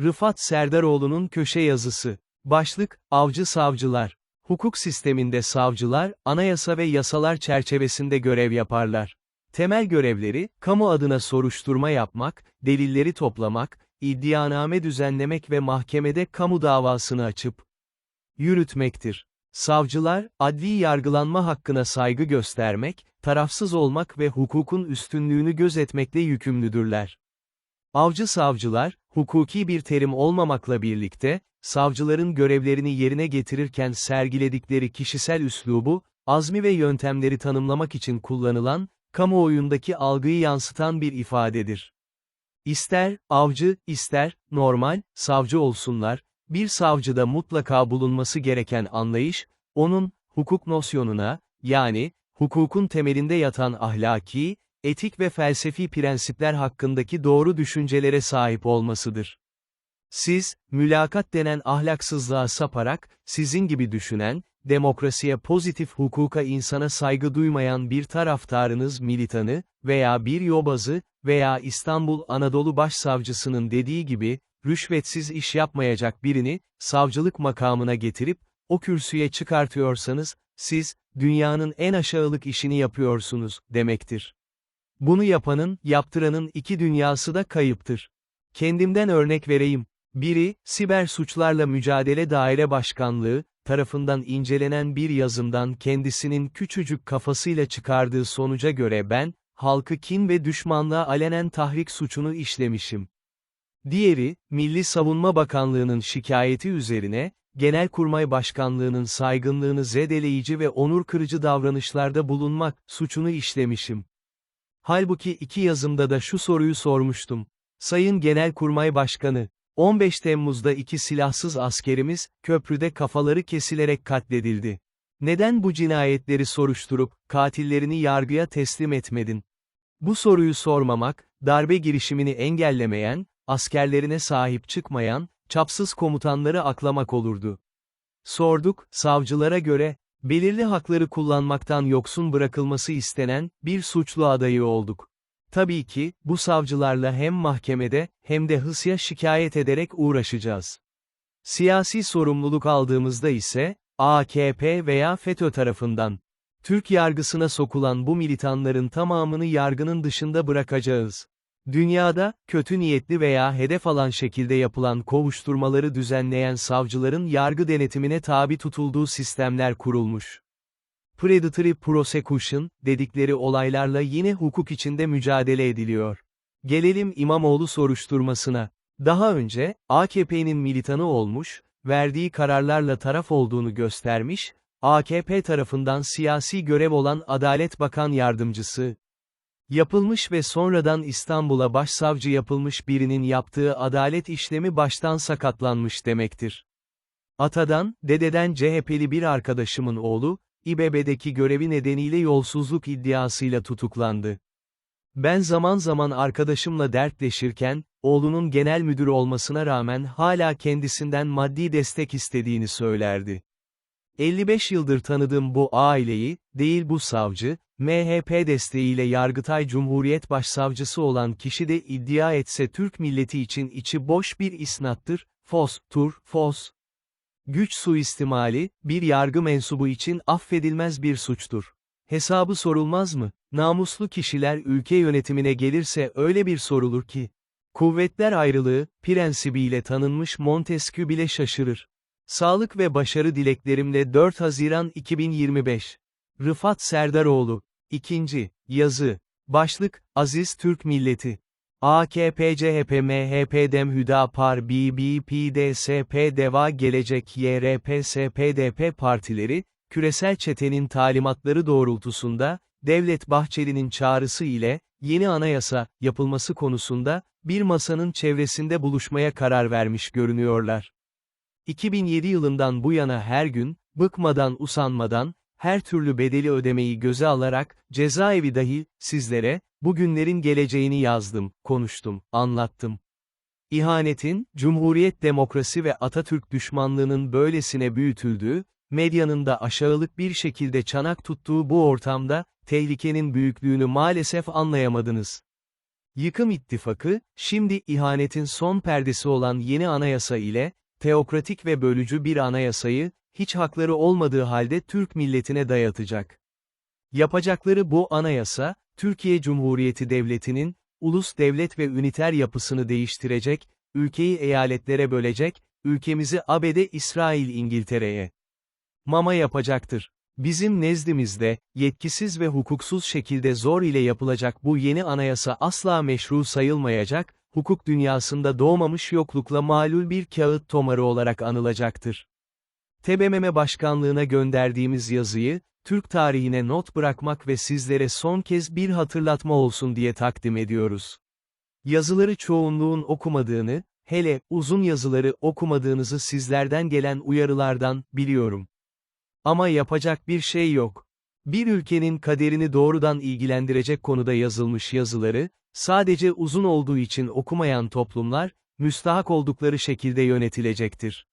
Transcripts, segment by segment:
Rıfat Serdaroğlu'nun köşe yazısı. Başlık, Avcı Savcılar. Hukuk sisteminde savcılar, anayasa ve yasalar çerçevesinde görev yaparlar. Temel görevleri, kamu adına soruşturma yapmak, delilleri toplamak, iddianame düzenlemek ve mahkemede kamu davasını açıp yürütmektir. Savcılar, adli yargılanma hakkına saygı göstermek, tarafsız olmak ve hukukun üstünlüğünü gözetmekle yükümlüdürler. Avcı savcılar, hukuki bir terim olmamakla birlikte, savcıların görevlerini yerine getirirken sergiledikleri kişisel üslubu, azmi ve yöntemleri tanımlamak için kullanılan, kamuoyundaki algıyı yansıtan bir ifadedir. İster, avcı, ister, normal, savcı olsunlar, bir savcıda mutlaka bulunması gereken anlayış, onun, hukuk nosyonuna, yani, hukukun temelinde yatan ahlaki, etik ve felsefi prensipler hakkındaki doğru düşüncelere sahip olmasıdır. Siz, mülakat denen ahlaksızlığa saparak, sizin gibi düşünen, demokrasiye pozitif hukuka insana saygı duymayan bir taraftarınız militanı, veya bir yobazı, veya İstanbul Anadolu Başsavcısının dediği gibi, rüşvetsiz iş yapmayacak birini, savcılık makamına getirip, o kürsüye çıkartıyorsanız, siz, dünyanın en aşağılık işini yapıyorsunuz, demektir. Bunu yapanın, yaptıranın iki dünyası da kayıptır. Kendimden örnek vereyim. Biri, Siber Suçlarla Mücadele Daire Başkanlığı, tarafından incelenen bir yazımdan kendisinin küçücük kafasıyla çıkardığı sonuca göre ben, halkı kin ve düşmanlığa alenen tahrik suçunu işlemişim. Diğeri, Milli Savunma Bakanlığı'nın şikayeti üzerine, Genelkurmay Başkanlığı'nın saygınlığını zedeleyici ve onur kırıcı davranışlarda bulunmak, suçunu işlemişim. Halbuki iki yazımda da şu soruyu sormuştum. Sayın Genelkurmay Başkanı, 15 Temmuz'da iki silahsız askerimiz, köprüde kafaları kesilerek katledildi. Neden bu cinayetleri soruşturup, katillerini yargıya teslim etmedin? Bu soruyu sormamak, darbe girişimini engellemeyen, askerlerine sahip çıkmayan, çapsız komutanları aklamak olurdu. Sorduk, savcılara göre, belirli hakları kullanmaktan yoksun bırakılması istenen, bir suçlu adayı olduk. Tabii ki, bu savcılarla hem mahkemede, hem de hısya şikayet ederek uğraşacağız. Siyasi sorumluluk aldığımızda ise, AKP veya FETÖ tarafından, Türk yargısına sokulan bu militanların tamamını yargının dışında bırakacağız. Dünyada, kötü niyetli veya hedef alan şekilde yapılan kovuşturmaları düzenleyen savcıların yargı denetimine tabi tutulduğu sistemler kurulmuş. Predatory prosecution, dedikleri olaylarla yine hukuk içinde mücadele ediliyor. Gelelim İmamoğlu soruşturmasına. Daha önce, AKP'nin militanı olmuş, verdiği kararlarla taraf olduğunu göstermiş, AKP tarafından siyasi görev olan Adalet Bakan Yardımcısı, Yapılmış ve sonradan İstanbul'a başsavcı yapılmış birinin yaptığı adalet işlemi baştan sakatlanmış demektir. Atadan, dededen CHP'li bir arkadaşımın oğlu, İBB'deki görevi nedeniyle yolsuzluk iddiasıyla tutuklandı. Ben zaman zaman arkadaşımla dertleşirken, oğlunun genel müdür olmasına rağmen hala kendisinden maddi destek istediğini söylerdi. 55 yıldır tanıdığım bu aileyi, değil bu savcı, MHP desteğiyle Yargıtay Cumhuriyet Başsavcısı olan kişi de iddia etse Türk milleti için içi boş bir isnattır, fos, tur, fos. Güç suistimali, bir yargı mensubu için affedilmez bir suçtur. Hesabı sorulmaz mı? Namuslu kişiler ülke yönetimine gelirse öyle bir sorulur ki. Kuvvetler ayrılığı, prensibiyle tanınmış Montesquieu bile şaşırır. Sağlık ve başarı dileklerimle 4 Haziran 2025. Rıfat Serdaroğlu. İkinci, yazı. Başlık, Aziz Türk Milleti. AKP CHP MHP Dem Hüdapar BBP DSP Deva Gelecek YRP SPDP partileri, küresel çetenin talimatları doğrultusunda, Devlet Bahçeli'nin çağrısı ile, yeni anayasa, yapılması konusunda, bir masanın çevresinde buluşmaya karar vermiş görünüyorlar. 2007 yılından bu yana her gün, bıkmadan usanmadan, her türlü bedeli ödemeyi göze alarak, cezaevi dahil, sizlere, bugünlerin geleceğini yazdım, konuştum, anlattım. İhanetin, Cumhuriyet demokrasi ve Atatürk düşmanlığının böylesine büyütüldüğü, medyanın da aşağılık bir şekilde çanak tuttuğu bu ortamda, tehlikenin büyüklüğünü maalesef anlayamadınız. Yıkım ittifakı, şimdi ihanetin son perdesi olan yeni anayasa ile, teokratik ve bölücü bir anayasayı, hiç hakları olmadığı halde Türk milletine dayatacak. Yapacakları bu anayasa, Türkiye Cumhuriyeti Devleti'nin, ulus devlet ve üniter yapısını değiştirecek, ülkeyi eyaletlere bölecek, ülkemizi ABD İsrail İngiltere'ye mama yapacaktır. Bizim nezdimizde, yetkisiz ve hukuksuz şekilde zor ile yapılacak bu yeni anayasa asla meşru sayılmayacak, hukuk dünyasında doğmamış yoklukla malul bir kağıt tomarı olarak anılacaktır. TBMM Başkanlığına gönderdiğimiz yazıyı, Türk tarihine not bırakmak ve sizlere son kez bir hatırlatma olsun diye takdim ediyoruz. Yazıları çoğunluğun okumadığını, hele uzun yazıları okumadığınızı sizlerden gelen uyarılardan biliyorum. Ama yapacak bir şey yok. Bir ülkenin kaderini doğrudan ilgilendirecek konuda yazılmış yazıları, sadece uzun olduğu için okumayan toplumlar, müstahak oldukları şekilde yönetilecektir.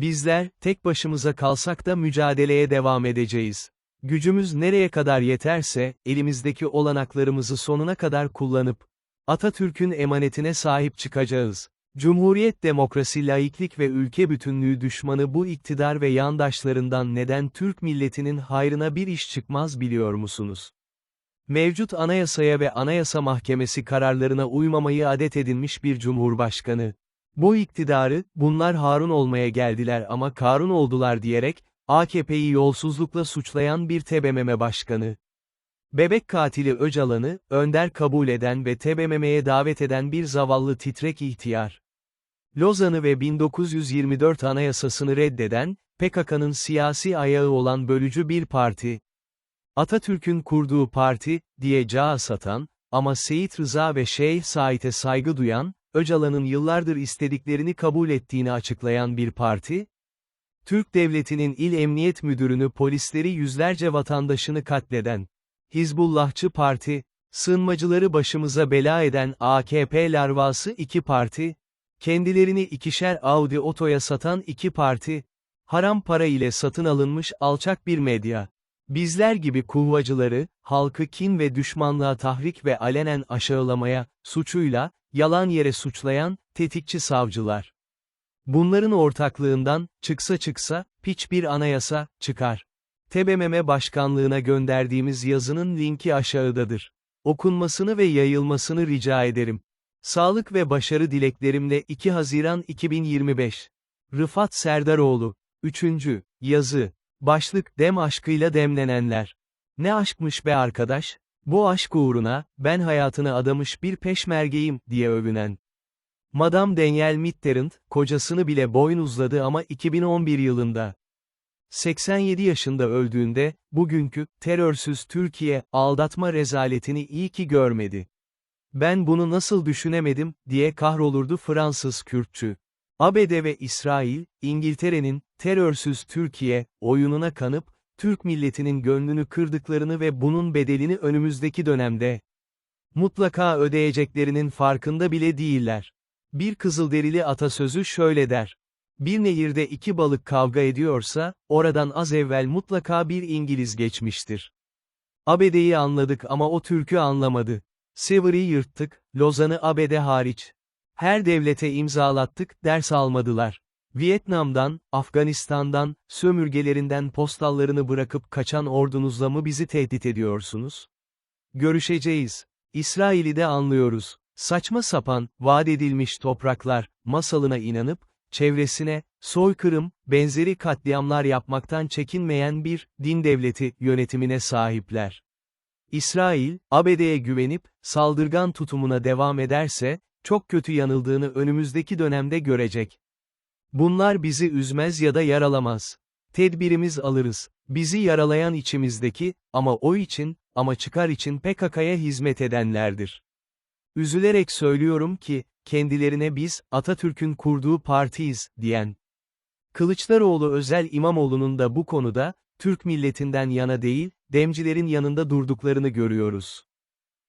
Bizler, tek başımıza kalsak da mücadeleye devam edeceğiz. Gücümüz nereye kadar yeterse, elimizdeki olanaklarımızı sonuna kadar kullanıp, Atatürk'ün emanetine sahip çıkacağız. Cumhuriyet demokrasi laiklik ve ülke bütünlüğü düşmanı bu iktidar ve yandaşlarından neden Türk milletinin hayrına bir iş çıkmaz biliyor musunuz? Mevcut anayasaya ve anayasa mahkemesi kararlarına uymamayı adet edinmiş bir cumhurbaşkanı. Bu iktidarı, bunlar Harun olmaya geldiler ama Karun oldular diyerek, AKP'yi yolsuzlukla suçlayan bir TBMM başkanı. Bebek katili Öcalan'ı, önder kabul eden ve TBMM'ye davet eden bir zavallı titrek ihtiyar. Lozan'ı ve 1924 anayasasını reddeden, PKK'nın siyasi ayağı olan bölücü bir parti. Atatürk'ün kurduğu parti, diye cağa satan, ama Seyit Rıza ve Şeyh Said'e saygı duyan, Öcalan'ın yıllardır istediklerini kabul ettiğini açıklayan bir parti, Türk Devleti'nin il emniyet müdürünü polisleri yüzlerce vatandaşını katleden, Hizbullahçı Parti, sığınmacıları başımıza bela eden AKP larvası iki parti, kendilerini ikişer Audi otoya satan iki parti, haram para ile satın alınmış alçak bir medya. Bizler gibi kuvvacıları, halkı kin ve düşmanlığa tahrik ve alenen aşağılamaya, suçuyla, yalan yere suçlayan, tetikçi savcılar. Bunların ortaklığından, çıksa çıksa, piç bir anayasa, çıkar. TBMM Başkanlığına gönderdiğimiz yazının linki aşağıdadır. Okunmasını ve yayılmasını rica ederim. Sağlık ve başarı dileklerimle 2 Haziran 2025. Rıfat Serdaroğlu. 3. Yazı. Başlık Dem aşkıyla demlenenler. Ne aşkmış be arkadaş? Bu aşk uğruna, ben hayatını adamış bir peşmergeyim, diye övünen. Madame Danielle Mitterrand, kocasını bile boynuzladı ama 2011 yılında. 87 yaşında öldüğünde, bugünkü, terörsüz Türkiye, aldatma rezaletini iyi ki görmedi. Ben bunu nasıl düşünemedim, diye kahrolurdu Fransız Kürtçü. ABD ve İsrail, İngiltere'nin, terörsüz Türkiye, oyununa kanıp, Türk milletinin gönlünü kırdıklarını ve bunun bedelini önümüzdeki dönemde mutlaka ödeyeceklerinin farkında bile değiller. Bir Kızılderili atasözü şöyle der. Bir nehirde iki balık kavga ediyorsa, oradan az evvel mutlaka bir İngiliz geçmiştir. ABD'yi anladık ama o Türk'ü anlamadı. Severy'i yırttık, Lozan'ı ABD hariç. Her devlete imzalattık, ders almadılar. Vietnam'dan, Afganistan'dan, sömürgelerinden postallarını bırakıp kaçan ordunuzla mı bizi tehdit ediyorsunuz? Görüşeceğiz. İsrail'i de anlıyoruz. Saçma sapan, vaat edilmiş topraklar, masalına inanıp, çevresine, soykırım, benzeri katliamlar yapmaktan çekinmeyen bir, din devleti, yönetimine sahipler. İsrail, ABD'ye güvenip, saldırgan tutumuna devam ederse, çok kötü yanıldığını önümüzdeki dönemde görecek. Bunlar bizi üzmez ya da yaralamaz. Tedbirimiz alırız. Bizi yaralayan içimizdeki, ama o için, ama çıkar için PKK'ya hizmet edenlerdir. Üzülerek söylüyorum ki, kendilerine biz, Atatürk'ün kurduğu partiyiz, diyen. Kılıçdaroğlu Özel İmamoğlu'nun da bu konuda, Türk milletinden yana değil, demcilerin yanında durduklarını görüyoruz.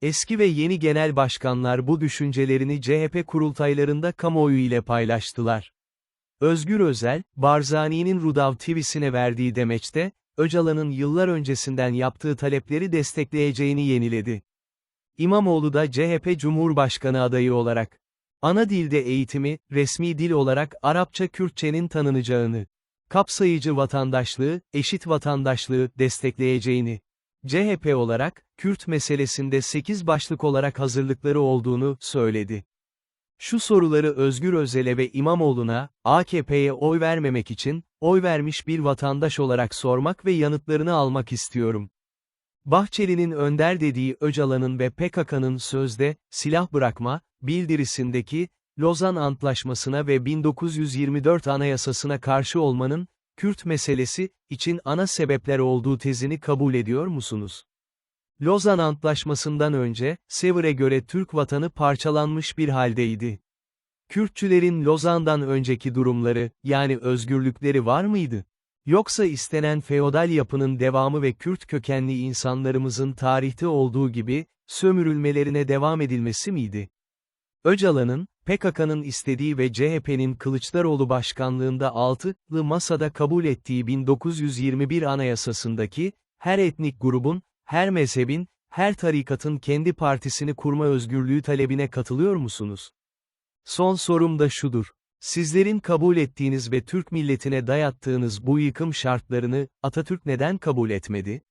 Eski ve yeni genel başkanlar bu düşüncelerini CHP kurultaylarında kamuoyu ile paylaştılar. Özgür Özel, Barzani'nin Rudav TV'sine verdiği demeçte, Öcalan'ın yıllar öncesinden yaptığı talepleri destekleyeceğini yeniledi. İmamoğlu da CHP Cumhurbaşkanı adayı olarak. Ana dilde eğitimi, resmi dil olarak Arapça Kürtçenin tanınacağını, kapsayıcı vatandaşlığı, eşit vatandaşlığı destekleyeceğini, CHP olarak, Kürt meselesinde 8 başlık olarak hazırlıkları olduğunu söyledi. Şu soruları Özgür Özel'e ve İmamoğlu'na, AKP'ye oy vermemek için, oy vermiş bir vatandaş olarak sormak ve yanıtlarını almak istiyorum. Bahçeli'nin önder dediği Öcalan'ın ve PKK'nın sözde, silah bırakma, bildirisindeki, Lozan Antlaşması'na ve 1924 Anayasası'na karşı olmanın, Kürt meselesi, için ana sebepler olduğu tezini kabul ediyor musunuz? Lozan Antlaşması'ndan önce, Sever'e göre Türk vatanı parçalanmış bir haldeydi. Kürtçülerin Lozan'dan önceki durumları, yani özgürlükleri var mıydı? Yoksa istenen feodal yapının devamı ve Kürt kökenli insanlarımızın tarihte olduğu gibi, sömürülmelerine devam edilmesi miydi? Öcalan'ın, PKK'nın istediği ve CHP'nin Kılıçdaroğlu başkanlığında altılı masada kabul ettiği 1921 Anayasasındaki, her etnik grubun, her mezhebin, her tarikatın kendi partisini kurma özgürlüğü talebine katılıyor musunuz? Son sorum da şudur. Sizlerin kabul ettiğiniz ve Türk milletine dayattığınız bu yıkım şartlarını, Atatürk neden kabul etmedi?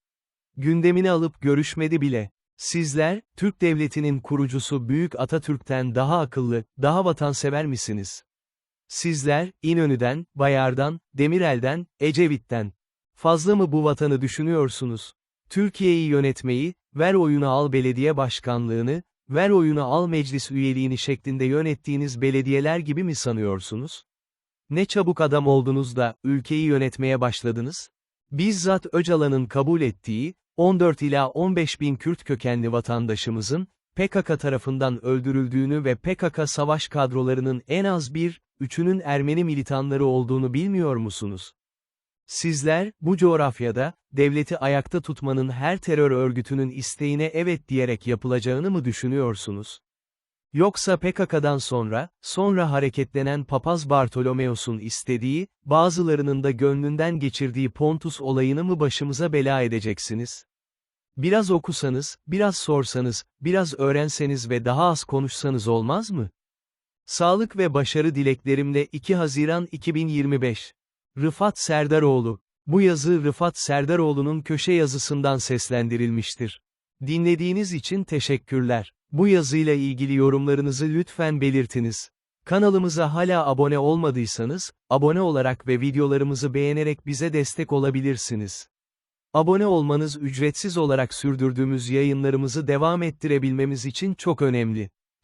Gündemini alıp görüşmedi bile. Sizler, Türk Devleti'nin kurucusu Büyük Atatürk'ten daha akıllı, daha vatansever misiniz? Sizler, İnönü'den, Bayar'dan, Demirel'den, Ecevit'ten, fazla mı bu vatanı düşünüyorsunuz? Türkiye'yi yönetmeyi, ver oyunu al belediye başkanlığını, ver oyunu al meclis üyeliğini şeklinde yönettiğiniz belediyeler gibi mi sanıyorsunuz? Ne çabuk adam oldunuz da, ülkeyi yönetmeye başladınız? Bizzat Öcalan'ın kabul ettiği, 14 ila 15 bin Kürt kökenli vatandaşımızın, PKK tarafından öldürüldüğünü ve PKK savaş kadrolarının en az bir, üçünün Ermeni militanları olduğunu bilmiyor musunuz? Sizler, bu coğrafyada, devleti ayakta tutmanın her terör örgütünün isteğine evet diyerek yapılacağını mı düşünüyorsunuz? Yoksa PKK'dan sonra, sonra hareketlenen Papaz Bartolomeos'un istediği, bazılarının da gönlünden geçirdiği Pontus olayını mı başımıza bela edeceksiniz? Biraz okusanız, biraz sorsanız, biraz öğrenseniz ve daha az konuşsanız olmaz mı? Sağlık ve başarı dileklerimle 2 Haziran 2025 Rıfat Serdaroğlu Bu yazı Rıfat Serdaroğlu'nun köşe yazısından seslendirilmiştir. Dinlediğiniz için teşekkürler. Bu yazıyla ilgili yorumlarınızı lütfen belirtiniz. Kanalımıza hala abone olmadıysanız, abone olarak ve videolarımızı beğenerek bize destek olabilirsiniz. Abone olmanız ücretsiz olarak sürdürdüğümüz yayınlarımızı devam ettirebilmemiz için çok önemli.